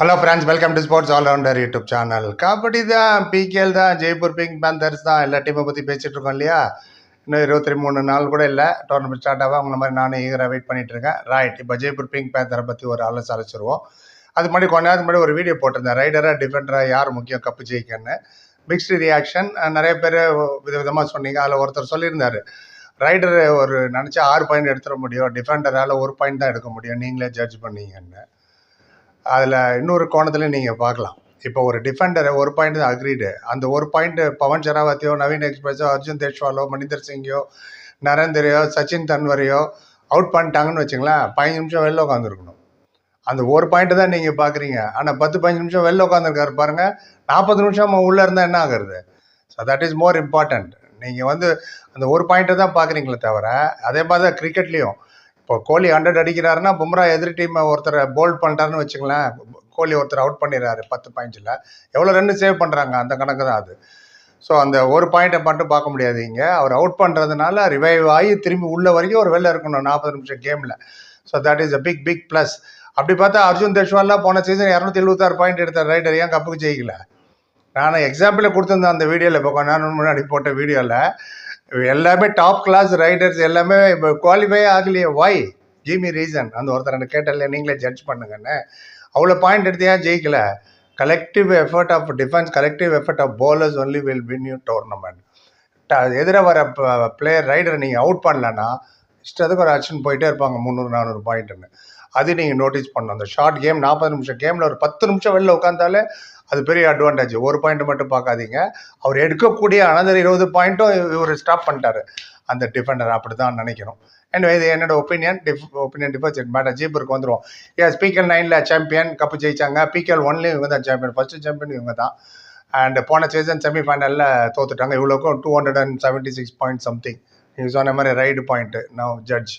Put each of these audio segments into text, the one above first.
Hello friends welcome to sports allrounder YouTube channel kabaddi தான் PKL தான் Jaipur pink panthers தான் எல்லா டீமை பற்றி பேசிகிட்டு இருக்கோம் இல்லையா? இன்னும் இருபத்தி மூணு நாள் கூட இல்லை டோர்னமெண்ட் ஸ்டார்ட் ஆகும் அவங்கள மாதிரி நானும் ஈகராக வெயிட் பண்ணிட்டு இருக்கேன். ரைட் இப்போ ஜெய்ப்பூர் பிங்க் பேந்தரை பற்றி ஒரு அலசு அழைச்சிருவோம் அது முன்னாடி கொஞ்ச நேரத்துக்கு முன்னாடி ஒரு வீடியோ போட்டிருந்தேன். ரைடராக டிஃபெண்டராக யார் முக்கியம் கப்பு ஜெயிக்கன்னு மிக்ஸ்டு ரியாக்ஷன் நிறைய பேர் விதவிதமாக சொன்னீங்க. அதில் ஒருத்தர் சொல்லியிருந்தார் ரைடர் ஒரு நினச்சா ஆறு பாயிண்ட் எடுத்துட முடியும். டிஃபெண்டரால் ஒரு பாயிண்ட் தான் எடுக்க முடியும். நீங்களே ஜட்ஜ் பண்ணீங்கன்னு. அதில் இன்னொரு கோணத்தில் நீங்கள் பார்க்கலாம். இப்போ ஒரு டிஃபெண்டர் ஒரு பாயிண்ட் தான் அக்ரீடு அந்த ஒரு பாயிண்ட் பவன் ஷராவத்தியோ நவீன் எக்ஸ்பிரஸோ அர்ஜுன் தேஷ்வாலோ மணிந்தர் சிங்கோ நரேந்திரையோ சச்சின் தன்வரையோ அவுட் பண்ணிட்டாங்கன்னு வச்சுங்களேன் பதினஞ்சு நிமிஷம் வெளில உட்காந்துருக்கணும் அந்த ஒரு பாயிண்ட் தான் நீங்கள் பார்க்குறீங்க. ஆனால் பத்து பதினஞ்சு நிமிஷம் வெளில உட்காந்துருக்காரு பாருங்கள் நாற்பது நிமிஷம் உள்ளே இருந்தால் என்ன ஆகுறது? So that is more important நீங்கள் வந்து அந்த ஒரு பாயிண்ட்டை தான் பார்க்குறீங்களே தவிர அதே மாதிரி தான் கிரிக்கெட்லேயும் இப்போ கோலி ஹண்ட்ரட் அடிக்கிறாருன்னா பும்ரா எதிர் டீமை ஒருத்தர் போல்ட் பண்ணிட்டாருன்னு வச்சுங்களேன் கோலி ஒருத்தர் அவுட் பண்ணிடுறாரு பத்து பாயிண்ட்ஸில் எவ்வளோ ரன் சேவ் பண்ணுறாங்க அந்த கணக்கு தான் அது. ஸோ அந்த ஒரு பாயிண்ட்டை மட்டும் பார்க்க முடியாது இங்கே. அவர் அவுட் பண்ணுறதுனால ரிவைவ் ஆகி திரும்பி உள்ள வரைக்கும் ஒரு வெளில இருக்கணும் நாற்பது நிமிஷம் கேமில் so that is a big big plus அப்படி பார்த்தா அர்ஜுன் தேஷ்வால்லாம் போன சீசன் இரநூத்தி எழுபத்தாறு பாயிண்ட் எடுத்தார் ரைடர் ஏன் கப்புக்கு ஜெயிக்கல? நான் எக்ஸாம்பிளை கொடுத்துருந்தேன் அந்த வீடியோவில் இப்போ கொஞ்ச நேரம் முன்னாடி போட்ட வீடியோவில் எல்லாமே டாப் கிளாஸ் ரைடர்ஸ் எல்லாமே இப்போ குவாலிஃபை ஆகலையே வாய் ஜிமி ரீசன் அந்த ஒருத்தர் எனக்கு கேட்டல நீங்களே ஜட்ஜ் பண்ணுங்கன்னு. அவ்வளோ பாயிண்ட் எடுத்து ஏன் ஜெயிக்கல? Collective effort of defence collective effort of bowlers only will win you tournament எதிராக வர பிளேயர் ரைடரை நீங்கள் அவுட் பண்ணலன்னா இஷ்டத்துக்கு ஒரு ஆக்ஷன் போயிட்டே இருப்பாங்க முந்நூறு நானூறு பாயிண்ட்டுன்னு அது நீங்கள் நோட்டீஸ் பண்ணணும். அந்த ஷார்ட் கேம் நாற்பது நிமிஷம் கேமில் ஒரு பத்து நிமிஷம் வெளில உட்காந்தாலே அது பெரிய அட்வான்டேஜ் ஒரு பாயிண்ட் மட்டும் பார்க்காதீங்க. அவர் எடுக்கக்கூடிய அனதர் இருபது பாயிண்ட்டும் இவர் ஸ்டாப் பண்ணிட்டாரு. அந்த டிஃபெண்டர் அப்படி தான் நினைக்கணும் அண்ட் இது என்னோட opinion diff opinion differs madam ஜீப்பருக்கு வந்துடும் ஏ ஸ்பீக்கர் நைனில் சாம்பியன் கப்பு ஜெயிச்சாங்க. பிகேஎல் ஒன்லேயும் இவங்க தான் சாம்பியன் ஃபஸ்ட்டு சாம்பியன் இவங்க தான். அண்ட் போன சீசன் செமிஃபைனலில் தோத்துட்டாங்க. இவ்வளோக்கும் two hundred and seventy six point something நீங்கள் சொன்ன மாதிரி ரைடு பாயிண்ட்டு நோ ஜட்ஜ்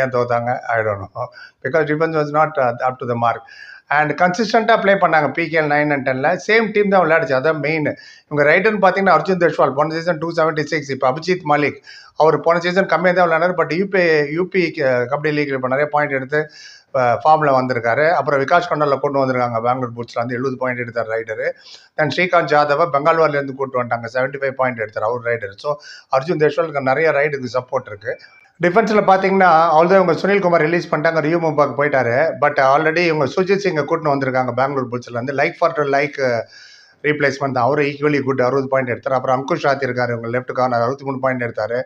ஏன் தோத்தாங்க? I don't know because defence was not up to the mark and கன்சிஸ்டண்ட்டாக ப்ளே பண்ணாங்க பிகேஎல் நைன் அண்ட் டெனில் சேம் டீம் தான் விளையாடுச்சு. அதான் மெயின் இவங்க ரைட்டர்னு பார்த்தீங்கன்னா அர்ஜுன் தேஷ்வால் போன சீசன் டூ செவன்ட்டி சிக்ஸ் இப்போ அபிஜித் மாலிக் அவர் போன சீசன் கம்மியாக தான் விளையாடாரு பட் யூபி யூபி கபடி லீக்ல இப்போ நிறைய பாயிண்ட் எடுத்து ஃபார்மில் வந்திருக்காரு. அப்புறம் விகாஷ் கொண்டாலில் கொண்டு வந்திருக்காங்க. பெங்களூர் பூட்ஸில் வந்து எழுபது பாயிண்ட் எடுத்தார் ரைடரு தென் ஸ்ரீகாந்த் ஜாதவை பெங்கால்வார்லேருந்து கூட்டு வந்துட்டாங்க. செவன்ட்டி ஃபைவ் பாயிண்ட் எடுத்தார். அவர் ரைடர் ஸோ அர்ஜுன் தேஷ்வாலுக்கு நிறைய ரைடுக்கு சப்போர்ட் இருக்குது டிஃபென்ஸில் பார்த்தீங்கன்னா ஆல்தோ இவங்க சுனில் குமார் ரிலீஸ் பண்ணிட்டாங்க ரியூ மும்பாக்கு போயிட்டாரு பட் ஆல்ரெடி இவங்க சுஜித் சிங்கை கூட்டின்னு வந்திருக்காங்க Bangalore புல்ஸ்லேருந்து like for to like replacement தான். அவரும் ஈக்குவலி குட் அறுபது பாயிண்ட் எடுத்தார். அப்புறம் அங்குஷ் ராத்தி இருக்கார் இவங்க லெஃப்ட் கார்னர் அறுபத்தி மூணு பாயிண்ட் எடுத்தார்.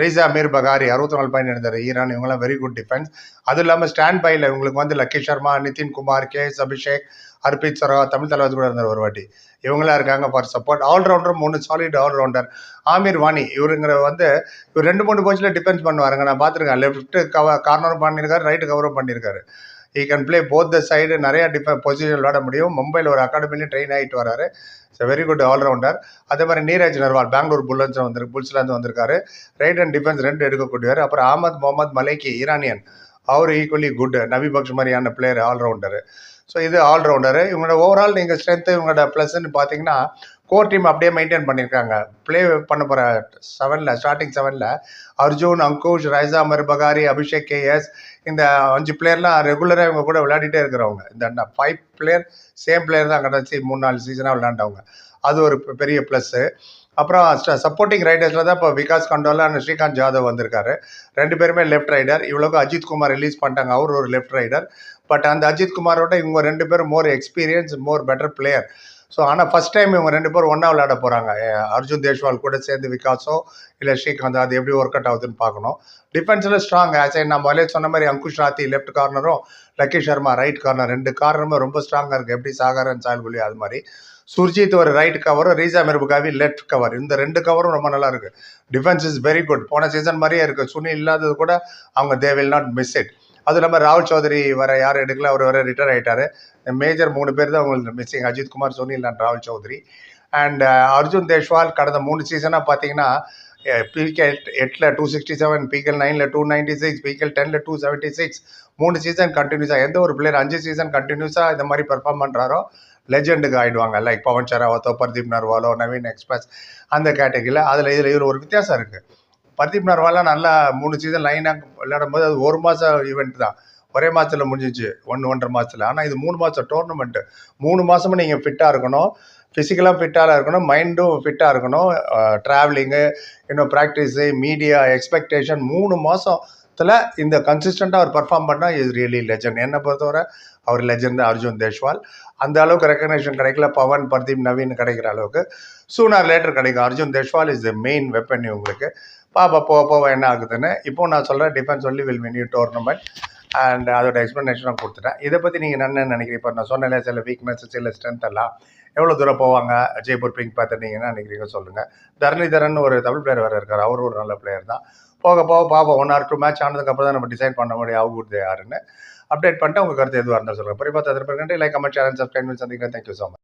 ரீசா மீர் பகாரி அறுபத்தி நாலு பாயிண்ட் எடுத்தார். ஈரான் இவங்களாம் வெரி குட் டிஃபென்ஸ் அதுவும் இல்லாமல் ஸ்டாண்ட் பையில் இவங்களுக்கு வந்து லக்கி சர்மா நிதின் குமார் கே எஸ் அபிஷேக் அர்பித் சரா தமிழ் தலைவர் கூட இருந்தார் ஒரு வாட்டி. இவங்களாம் இருக்காங்க ஃபார் சப்போர்ட் ஆல்ரவுண்டர் மூணு சாலிட் ஆல்ரவுண்டர் ஆமீர் வாணி இவருங்கிற வந்து இவர் ரெண்டு மூணு கோச்சில் டிஃபென்ஸ் பண்ணுவாருங்க. நான் பார்த்துருக்கேன். லெஃப்ட் கவ கார்னரும் பண்ணியிருக்காரு ரைட்டு கவரும் பண்ணியிருக்காரு. He can play both the side நிறையா டிஃப பொசிஷன் விளையாட முடியும். மும்பையில் ஒரு அகாடமிலையும் ட்ரெயின் ஆகிட்டு வராரு. இட்ஸ் வெரி குட் ஆல்ரவுண்டர் அதே மாதிரி நீரஜ் நர்வால் பெங்களூர் புல்லன்ஸ் வந்திருக்கு புல்ஸ்லேருந்து வந்திருக்காரு. ரைட் அண்ட் டிஃபென்ஸ் ரெண்டு எடுக்கக்கூடியவர். அப்புறம் அஹமத் முகமது மலைக்கி ஈரானியன். அவர் ஈக்குவலி குட் நபி பக்ஷ் மாதிரியான பிளேயர் ஆல்ரவுண்டரு ஸோ இது ஆல்ரவுண்டரு இவங்களோட ஓவரால் நீங்கள் ஸ்ட்ரென்த்து இவங்களோட ப்ளஸ்ன்னு பார்த்தீங்கன்னா கோர் டீம் அப்படியே மெயின்டைன் பண்ணியிருக்காங்க. ப்ளே பண்ண போகிற செவனில் ஸ்டார்டிங் செவனில் Arjun Ankush Reza Mirbagheri Abhishek KS இந்த அஞ்சு பிளேயர்லாம் ரெகுலராக இவங்க கூட விளையாடிட்டே இருக்கிறவங்க. இந்த ஃபைவ் பிளேயர் சேம் பிளேயர் தான் கடைசி மூணு நாலு சீசனாக விளையாண்டவங்க. அது ஒரு பெ- பெரிய ப்ளஸ்ஸு அப்புறம் சப்போர்ட்டிங் ரைடர்ஸில் தான் இப்போ விகாஸ் கண்டோலா அண்ட் ஸ்ரீகாந்த் ஜாதவ் வந்திருக்காரு. ரெண்டு பேருமே லெஃப்ட் ரைடர் இவ்வளோக்கு அஜித் குமார் ரிலீஸ் பண்ணிட்டாங்க. அவர் ஒரு லெஃப்ட் ரைடர் பட் அந்த அஜித் குமாரோட இவங்க ரெண்டு பேரும் more experience more better player so ஆனால் ஃபஸ்ட் டைம் இவங்க ரெண்டு பேரும் ஒன்றா விளையாட போகிறாங்க அர்ஜுன் தேஷ்வால் கூட சேர்ந்து விகாஸோ இல்லை ஸ்ரீகாந்த் அது எப்படி ஒர்க் அவுட் ஆகுதுன்னு பார்க்கணும். டிஃபென்ஸில் ஸ்ட்ராங் ஆச்சு நான் முதலே சொன்ன மாதிரி அங்குஷ் ராத்தி லெஃப்ட் கார்னரும் லக்கி சர்மா ரைட் கார்னர் ரெண்டு கார்னருமே ரொம்ப ஸ்ட்ராங்காக இருக்குது எப்படி சாகரன் சாயல்குலி அது மாதிரி. சுர்ஜித் ஒரு ரைட் கவரும் ரீசா மெர்புகாவி லெஃப்ட் கவர் இந்த ரெண்டு கவரும் ரொம்ப நல்லா இருக்கு. டிஃபென்ஸ் இஸ் வெரி குட் போன சீசன் மாதிரியே இருக்கு. சுனி இல்லாதது கூட அவங்க they will not miss it அதுவும் இல்லாமல் ராகுல் சௌதரி வர யாரும் எடுக்கல அவர் வர ரிட்டையர் ஆகிட்டார் மேஜர் மூணு பேர் தான் உங்களுக்கு மிஸ்ஸிங் அஜித் குமார் சுனில் அண்ட் ராகுல் சௌத்ரி. அண்ட் uh, அர்ஜுன் தேஷ்வால் கடந்த மூணு சீசனாக பார்த்தீங்கன்னா பிகேல் எட்டில் டூ சிக்ஸ்டி செவன் பிகேல் நைனில் டூ நைன்டி சிக்ஸ் பிகேல் டெனில் டூ செவன்ட்டி சிக்ஸ் மூணு சீசன் கண்டினியூஸாக எந்த ஒரு பிளேயர் அஞ்சு சீசன் கண்டினியூஸாக இந்த மாதிரி பெர்ஃபார்ம் பண்ணுறாரோ லெஜெண்டுக்கு ஆகிடுவாங்க லைக் பவன் ஷராவத்தோ பர்தீப் நர்வாலோ நவீன் எக்ஸ்பிரஸ் அந்த கேட்டகரியில் அதில் இதில் இவர் ஒரு வித்தியாசம் இருக்குது பர்தீப் நர்வாலாம் நல்லா மூணு சீசன் லைனாக விளையாடும் போது அது ஒரு மாதம் ஈவெண்ட் தான். ஒரே மாதத்தில் முடிஞ்சிச்சு ஒன்று ஒன்றரை மாதத்தில் ஆனால் இது மூணு மாதம் டோர்னமெண்ட்டு மூணு மாதமும் நீங்கள் ஃபிட்டாக இருக்கணும். ஃபிசிக்கலாக ஃபிட்டாக இருக்கணும். மைண்டும் ஃபிட்டாக இருக்கணும். ட்ராவலிங்கு இன்னும் ப்ராக்டிஸு மீடியா எக்ஸ்பெக்டேஷன் மூணு மாதத்தில் இந்த கன்சிஸ்டண்ட்டாக அவர் பர்ஃபார்ம் பண்ணால் இது ரியலி லெஜண்ட் என்னை பொறுத்தவரை அவர் லெஜண்ட் அர்ஜுன் தேஷ்வால். அந்த அளவுக்கு ரெக்கக்னேஷன் கிடைக்கல. பவன் பர்தீப் நவீன் கிடைக்கிற அளவுக்கு. சூனார் லேட்டர் கிடைக்கும். Arjun Deshwal is the main weapon உங்களுக்கு பாப்பா போக போக என்ன ஆகுதுன்னு இப்போ நான் சொல்கிறேன் defence only will win you tournament and அதோட எக்ஸ்ப்ளனேஷன் கொடுத்துட்டேன். இதை பற்றி நீங்கள் என்ன நினைக்கிறீங்க? இப்போ நான் சொன்னேன் சில வீக்னஸ் சில ஸ்ட்ரென்த் எல்லாம். எவ்வளோ தூரம் போவாங்க? ஜெய்ப்பூர் பிங்க் பார்த்துட்டீங்கன்னா நினைக்கிறீங்க? சொல்லுங்கள் தரணிதரன் ஒரு தமிழ் பிளேயர் வேறு இருக்கார். அவர் ஒரு நல்ல பிளேயர் தான். போக போக பார்ப்போம் ஒன் ஆர் டூ மேட்ச் ஆனதுக்கப்புறம் தான் நம்ம டிசைட் பண்ண முடியும் அவு யாருன்னு அப்டேட் பண்ணிட்டு உங்கள் கருத்து எதுவாக இருந்தால் சொல்லுங்கள் பெரிய பார்த்து லைக் கமெண்ட் சேனல் சப்ஸ்கிரைப் சந்திக்கிறேன் தேங்க்யூ ஸோ மச்